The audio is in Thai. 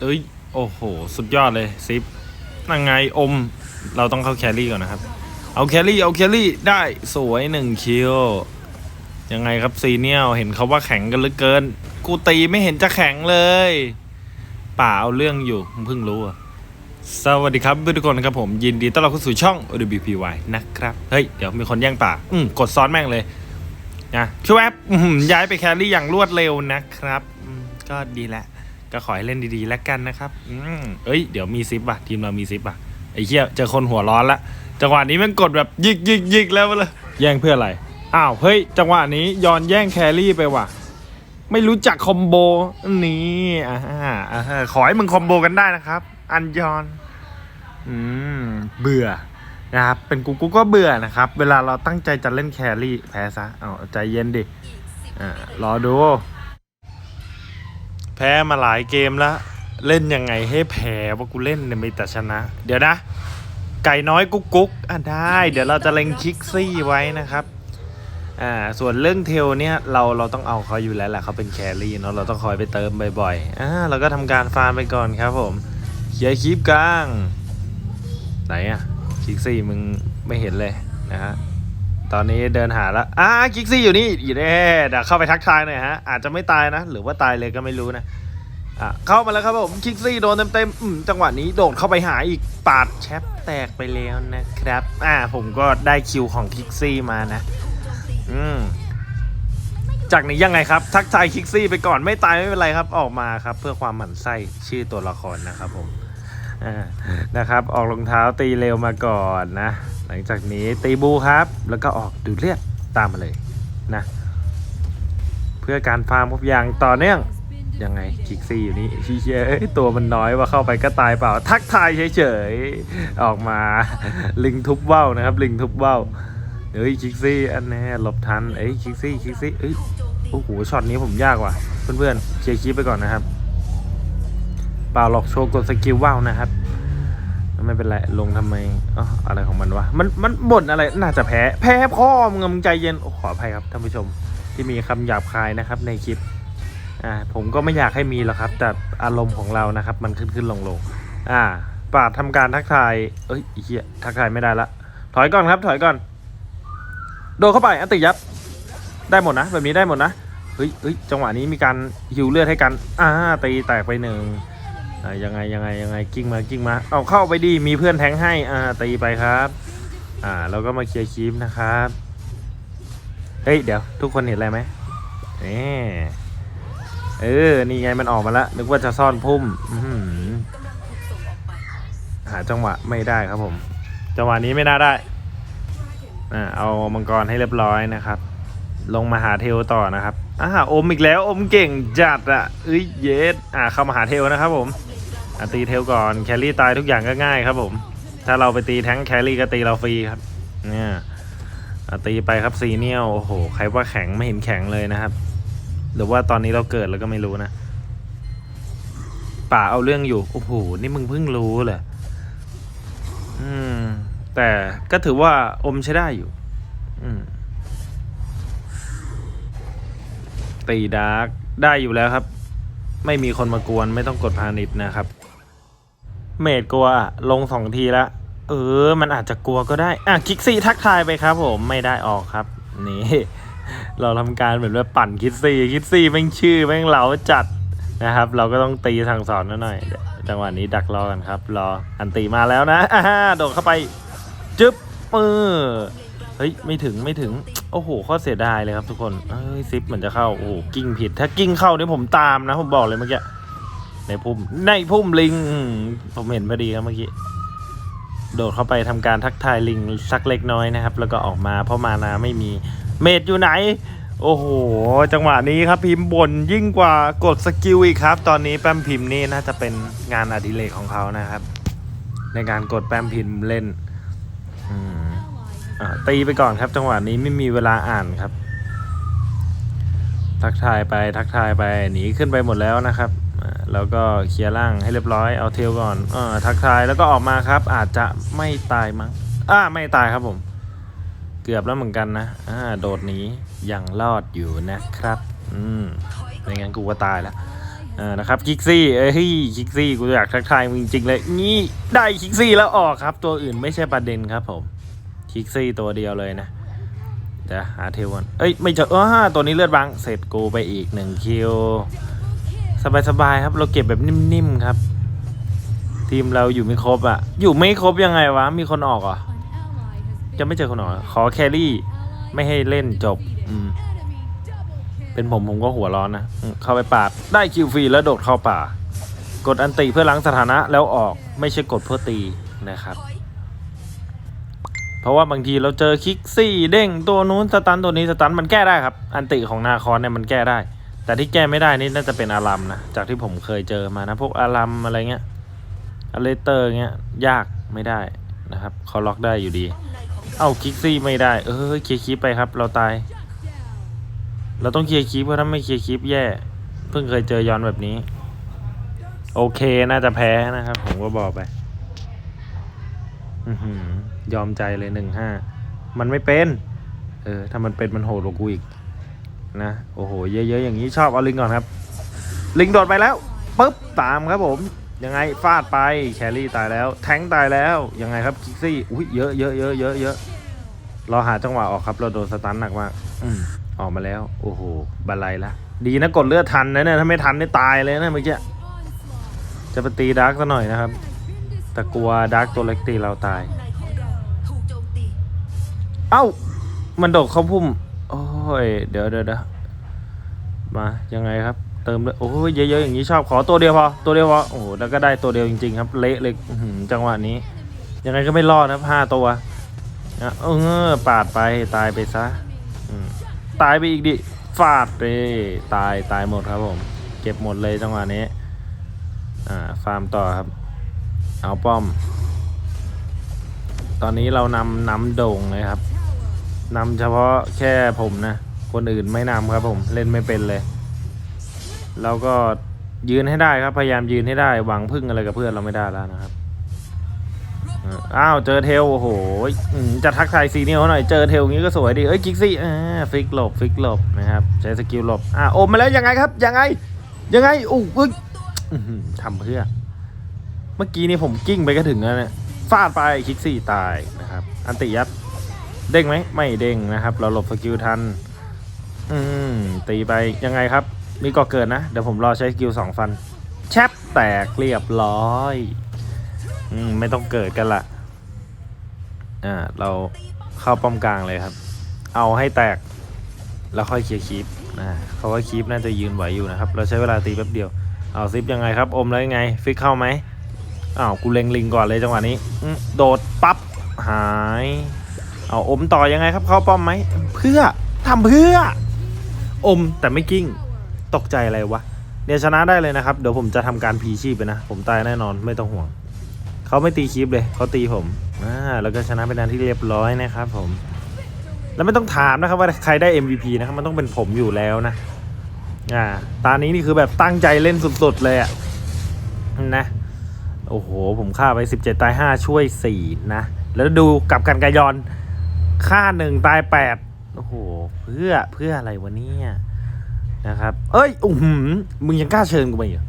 เอ้ย โอ้โห สุดยอดเลยซิปนั่งไงอม เราต้องเข้าแครี่ก่อนนะครับ เอาแครี่ เอาแครี่ได้สวยหนึ่งคิว ยังไงครับซีเนียลเห็นเขาว่าแข็งกันเหลือเกิน กูตีไม่เห็นจะแข็งเลย ป่าเอาเรื่องอยู่เพิ่งรู้อะสวัสดีครับทุกคนครับผมยินดีต้อนรับเข้าสู่ช่อง RBPY นะครับ เฮ้ย เดี๋ยวมีคนแย่งป่า อืมกดซ้อนแม่งเลยนะช่วยแอปย้ายไปแครี่อย่างรวดเร็วนะครับ ก็ดีแหละ ก็ขอให้เล่นดีๆแล้วกันนะครับ อืมเอ้ย เดี๋ยวมีซิปป่ะ ทีมเรามีซิปป่ะ ไอ้เหี้ยเจอคนหัวร้อนละ จังหวะนี้มันกดแบบยิกยิกยิกแล้วเลยแย่งเพื่ออะไร อ้าว เฮ้ย จังหวะนี้ยอนแย่งแครี่ไปว่ะ ไม่รู้จักคอมโบ นี่อ่าอ่าขอให้มึงคอมโบกันได้นะครับ อันยอน อืม เบื่อนะครับเป็นกูกูก็เบื่อนะครับ เวลาเราตั้งใจจะเล่นแครี่แพ้ซะเอาใจเย็นดิอ่ารอดู แพ้มาหลายเกมแล้วเล่นยังไงให้แพ้ว่ากูเล่นเนี่ยไม่แต่ชนะ เดี๋ยวนะ ไก่น้อยกุ๊กกุ๊กอะได้ เดี๋ยวเราจะเล็งคิกซี่ไว้นะครับอ่าส่วนเรื่องเทลเนี่ยเราเราต้องเอาเขาอยู่แล้วแหละเขาเป็นแครี่เนาะเราต้องคอยไปเติมบ่อยๆอ่าเราก็ทำการฟาร์มไปก่อนครับผมเคลียคลิปกลาง ไหนอะคิกซี่มึงไม่เห็นเลยนะฮะ ตอนนี้เดินหาแล้วอ่าคิกซี่อยู่นี่อยู่แน่เดี๋ยวเข้าไปทักทายหน่อยฮะ อาจจะไม่ตายนะ หรือว่าตายเลยก็ไม่รู้นะอะเข้ามาแล้วครับผมคิกซี่โดนเต็มๆอืมจังหวะนี้โดดเข้าไปหาอีกปาดแชปแตกไปแล้วนะครับ อ่าผมก็ได้คิวของคิกซี่มานะ อืมจากนี้ยังไงครับ ทักทายคิกซี่ไปก่อนไม่ตายไม่เป็นไรครับ ออกมาครับ เพื่อความหมั่นไส้ชื่อตัวละครนะครับผมอ่านะครับ ออกรองเท้าตีเร็วมาก่อนนะ หลังจากนี้ตีบูครับ แล้วก็ออกดูดเลือดตามมาเลยนะ เพื่อการฟาร์มทุกอย่างต่อเนื่องยังไงคิกซี่อยู่นี่ชี้เอ้ยตัวมันน้อยว่าเข้าไปก็ตายเปล่า ทักทายเฉยๆ ออกมา ลิงทุบเบ้านะครับ ลิงทุบเบ้าเฮ้ยคิกซี่อันแน่หลบทันเอ้ยคิกซี่คิกซี่เอ้ยโอ้โหช็อตนี้ผมยากว่ะ เพื่อนๆเคลียร์คลิปไปก่อนนะครับ เปล่าหลอกโชว์กดสกิลว่าวนะครับ ไม่เป็นไรลงทำไมอ๋ออะไรของมันวะมันมันบ่นอะไรน่าจะแพ้ แพ้พ่อมึงมึงใจเย็นอขออภัยครับท่านผู้ชมที่มีคำหยาบคายนะครับในคลิปอ่าผมก็ไม่อยากให้มีหรอกครับ แต่อารมณ์ของเรานะครับ มันขึ้นขึ้นลงลงอ่าปาดทำการทักทายเอ้ยเหี้ยทักทายไม่ได้ละ ถอยก่อนครับ ถอยก่อน โดนเข้าไปอัติยัดได้หมดนะแบบนี้ได้หมดนะเฮ้ยเฮ้ยจังหวะนี้มีการหิวเลือดให้กันอ่าตีแตกไปหนึ่ง อ่ายังไงยังไงยังไงกิ้งมากิ้งมา เอาเข้าไปดีมีเพื่อนแทงให้อ่าตีไปครับ อ่าเราก็มาเคลียร์คลิปนะครับเฮ้ยเดี๋ยวทุกคนเห็นอะไรไหมเอเออนี่ไงมันออกมาแล้วนึกว่าจะซ่อนพุ่มอื้อหือหาจังหวะไม่ได้ครับผม จังหวะนี้ไม่น่าได้อ่าเอามังกรให้เรียบร้อยนะครับ ลงมาหาเทลต่อนะครับอ่าอมอีกแล้วอมเก่งจัดอะเอ้ยเยสอ่าเข้ามาหาเทลนะครับผม ตีเทลก่อนแครี่ตายทุกอย่างก็ง่ายครับผม ถ้าเราไปตีแท้งแครี่ก็ตีเราฟรีครับ เนี่ยตีไปครับซีเนียลโอ้โหใครว่าแข็งไม่เห็นแข็งเลยนะครับ หรือว่าตอนนี้เราเกิดแล้วก็ไม่รู้นะป่าเอาเรื่องอยู่โอ้โหนี่มึงเพิ่งรู้เหรออืม แต่ก็ถือว่าอมใช้ได้อยู่ อืมตีดาร์กได้อยู่แล้วครับ ไม่มีคนมากวนไม่ต้องกดพานิชย์นะครับ เมดกลัวลงสองทีละ เออ มันอาจจะกลัวก็ได้ อะคิกซี่ทักทายไปครับผมไม่ได้ออกครับ นี่ เราทำการเหมือนว่าปั่นคิดซี่คิดซี่แม่งชื่อแม่งเหลาจัดนะครับ เราก็ต้องตีสั่งสอนนิดหน่อยจังหวะนี้ดักรอกันครับ รออันตีมาแล้วนะอ่าโดดเข้าไปจึ๊บเออเฮ้ยไม่ถึงไม่ถึง โอ้โหข้อเสียดายเลยครับทุกคนเอ้ยซิปเหมือนจะเข้าโอ้โหกิ้งผิด ถ้ากิ้งเข้าเนี่ยผมตามนะผมบอกเลยเมื่อกี้ ในพุ่มในพุ่มลิง ผมเห็นพอดีครับเมื่อกี้โดดเข้าไปทำการทักทายลิงสักเล็กน้อยนะครับ แล้วก็ออกมาเพราะมานาไม่มีเมดอยู่ไหน โอ้โห จังหวะนี้ครับพิมพ์บนยิ่งกว่ากดสกิลอีกครับ ตอนนี้แป้มพิมพ์นี่น่าจะเป็นงานอดิเรกของเขานะครับ ในการกดแป้มพิมพ์เล่นอืมตีไปก่อนครับ จังหวะนี้ไม่มีเวลาอ่านครับ ทักทายไปทักทายไปหนีขึ้นไปหมดแล้วนะครับ แล้วก็เคลียร์ล่างให้เรียบร้อยเอาเทลก่อนอทักทายแล้วก็ออกมาครับ อาจจะไม่ตายมั้งอ่าไม่ตายครับผม เกือบแล้วเหมือนกันนะอ่าโดดหนียังรอดอยู่นะครับ อืมไม่งั้นกูก็ตายแล้วอ่านะครับคิกซี่เอ้ยคิกซี่กูอยากทักทายมึงจริงๆเลยนี่ได้คิกซี่แล้วออกครับ ตัวอื่นไม่ใช่ประเด็นครับผมคิกซี่ตัวเดียวเลยนะเดี๋ยวหาเทวันเอ้ยไม่เจออ้าตัวนี้เลือดบางเสร็จกูไปอีกหนึ่งคิว สบายๆครับ เราเก็บแบบนิ่มๆครับ ทีมเราอยู่ไม่ครบอะ อยู่ไม่ครบยังไงวะ มีคนออกเหรอจะไม่เจอคนออก ขอแครี่ ไม่ให้เล่นจบ อืม เป็นผมผมก็หัวร้อนนะ เข้าไปปาด ได้คิวฟรีแล้วโดดเข้าป่า กดอันติเพื่อล้างสถานะแล้วออก ไม่ใช่กดเพื่อตีนะครับ เพราะว่าบางทีเราเจอคิกซี่ เด้งตัวนู้นสตันตัวนี้สตันมันแก้ได้ครับ อันติของนาคอนเนี่ยมันแก้ได้ แต่ที่แก้ไม่ได้นี่น่าจะเป็นอารัมนะ จากที่ผมเคยเจอมานะ พวกอารัมอะไรเงี้ยอเลเตอร์เงี้ยยากไม่ได้นะครับเขาล็อกได้อยู่ดี เอ้าคิกซี่ไม่ได้ เออเคลียร์คลิปไปครับ เราตาย เราต้องเคลียร์คลิปเพราะถ้าไม่เคลียร์คลิปแย่ เพิ่งเคยเจอย้อนแบบนี้ โอเคน่าจะแพ้นะครับ ผมก็บอกไปอยอมใจเลยหนึ่งห้ามันไม่เป็น เออ ถ้ามันเป็นมันโหดกว่ากูอีก นะโอ้โหเยอะๆอย่างนี้ชอบเอาลิงก่อนครับ ลิงโดดไปแล้วปุ๊บตามครับผมยังไงฟาดไปแครี่ตายแล้ว แทงค์ตายแล้วยังไงครับคิกซี่อุ้ยเยอะเยอะเยอะเยอะเยอะเราหาจังหวะออกครับ เราโดนสตันหนักมากอืมออกมาแล้ว โอ้โหบันไลละดีนะกดเลือดทันนะเนี่ยถ้าไม่ทันนี่ตายเลยนะเมื่อกี้จะไปตีดาร์กซะหน่อยนะครับ แต่กลัวดาร์กตัวเล็กตีเราตายถูกโจมตีเอ้ามันโดดเข้าพุ่ม โอ้ย เดี๋ยวเดี๋ยวเดี๋ยวมายังไงครับ เติมเลยโอ้ยเยอะๆอย่างนี้ชอบขอตัวเดียวพอตัวเดียวพอโอ้โหแล้วก็ได้ตัวเดียวจริงๆ ครับ เละเลยจังหวะนี้ ยังไงก็ไม่รอดนะครับห้าตัวอะเออปาดไปตายไปซะตายไปอีกดิฟาดไปตายตายหมดครับผม เก็บหมดเลยจังหวะนี้อ่าฟาร์มต่อครับ เอาป้อม ตอนนี้เรานำน้ำโด่งเลยครับ นำเฉพาะแค่ผมนะ คนอื่นไม่นำครับผมเล่นไม่เป็นเลย เราก็ยืนให้ได้ครับ พยายามยืนให้ได้ หวังพึ่งอะไรกับเพื่อนเราไม่ได้แล้วนะครับอ้าวเจอเทลโอ้โหจะทักทายซีเนียลหน่อยเจอเทลงี้ก็สวยดีเอ้ยกิกซี่อ่าฟิกหลบฟิกหลบนะครับใช้สกิลหลบอ่าโอมมาแล้วยังไงครับยังไงยังไงอู้หูอื้อหือทำเพื่อ เมื่อกี้นี่ผมกิ้งไปก็ถึงแล้วเนี่ยฟาดไปคิกซี่ตายนะครับ อันติยัด เด้งไหมไม่เด้งนะครับ เราหลบสกิลทัน อืมตีไปยังไงครับ มีก่อเกิดนะ เดี๋ยวผมรอใช้สกิลสองฟัน แชปแตกเรียบร้อย อืมไม่ต้องเกิดกันละอ่าเราเข้าป้อมกลางเลยครับ เอาให้แตก แล้วค่อยเคลียร์คีปนะเพราว่าคีปน่าจะยืนไหวอยู่นะครับ เราใช้เวลาตีแป๊บเดียว เอาซิปยังไงครับ อมแล้วยังไง ฟิกเข้าไหมอ้าวกูเล็งลิงก่อนเลยจังหวะนี้โดดปั๊บหาย เอาอมต่อยังไงครับเข้าป้อมไหมเพื่อทำเพื่อ อมแต่ไม่กิ้ง ตกใจอะไรวะเนี่ยชนะได้เลยนะครับ เดี๋ยวผมจะทำการพีชีพไปนะ ผมตายแน่นอนไม่ต้องห่วง เขาไม่ตีคลิปเลยเขาตีผมอ่าแล้วก็ชนะเป็นอันที่เรียบร้อยนะครับผม แล้วไม่ต้องถามนะครับว่าใครได้ MVP นะครับมันต้องเป็นผมอยู่แล้วนะอ่าตานี้นี่คือแบบตั้งใจเล่นสุดๆเลยอะนะโอ้โห ผมฆ่าไป 17 ตาย 5 ช่วย 4 นะ แล้วดูกับกันกายอน ฆ่าหนึ่งตายแปดโอ้โห เพื่อเพื่ออะไรวะเนี่ยนะครับ เอ้ยอือหือมึงยังกล้าเชิญกูไปเหรอ